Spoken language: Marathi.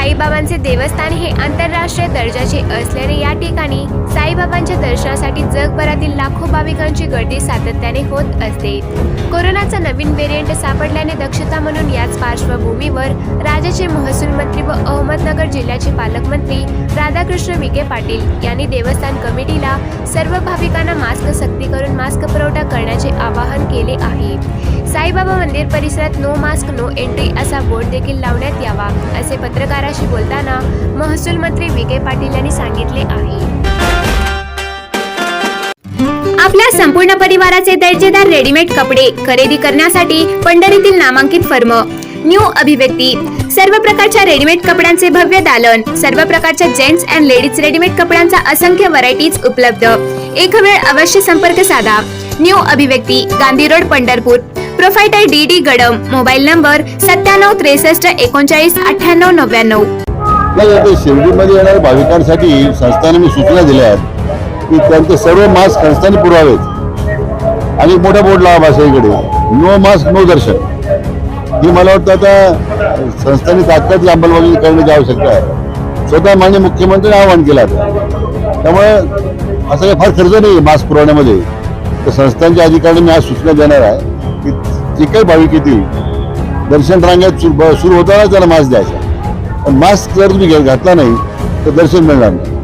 साईबाबांचे देवस्थान हे आंतरराष्ट्रीय दर्जाचे असल्याने या ठिकाणी साईबाबांच्या दर्शनासाठी जगभरातील लाखो भाविकांची गर्दी सातत्याने होत असते. कोरोनाचा नवीन व्हेरियंट सापडल्याने दक्षता म्हणून याच पार्श्वभूमीवर राज्याचे महसूल मंत्री व अहमदनगर जिल्ह्याचे पालकमंत्री राधाकृष्ण विखे पाटील यांनी देवस्थान कमिटीला सर्व भाविकांना मास्क सक्ती करून मास्क पुरवठा करण्याचे आवाहन केले आहे. साईबाबा मंदिर परिसरात नो मास्क नो एंट्री असा बोर्ड देखील लावण्यात यावा असे पत्रकाराशी बोलताना महसूल मंत्री विखे पाटील यांनी सांगितले आहे. आपल्या संपूर्ण परिवाराचे दर्जेदार रेडीमेड कपडे खरेदी करण्यासाठी पंढरीतील नामांकित फर्म न्यू अभिव्यक्ती सर्व प्रकारच्या रेडीमेड कपड्यांचे भव्य दालन सर्व प्रकारच्या जेंट्स अँड लेडीज रेडीमेड कपड्यांचा असंख्य व्हरायटीज उपलब्ध. एक वेळ अवश्य संपर्क साधा. New Abhivyakti Gandhi road Pandharpur. Proprietor D D Gadam. Mobile number सत्त्याण्णव त्रेसष्ट एकोणचाळीस अठ्ठ्याण्णव नव्याण्णव. नाही आता शिर्डीमध्ये येणाऱ्या भाविकांसाठी संस्थाने मी सूचना दिल्या आहेत की त्यांचे सर्व मास्क संस्थाने पुरवावेत आणि मोठा बोर्ड लावा भाषेकडे नो मास्क नो दर्शन. ही मला वाटतं आता संस्थांनी तात्काळ अंमलबजावणी करण्याची आवश्यकता आहे. स्वतः माननीय मुख्यमंत्र्यांनी आवाहन केलं आता त्यामुळे असं काही फार खर्च नाही मास्क पुरवण्यामध्ये. तर संस्थांच्या अधिकाऱ्यांनी आज सूचना देणार आहे की जे काही भाविक येतील दर्शन रांगेत सुरू होताना त्याला मास्क द्यायचा. पण मास्क जर तुम्ही घे- घातला नाही तर दर्शन मिळणार नाही.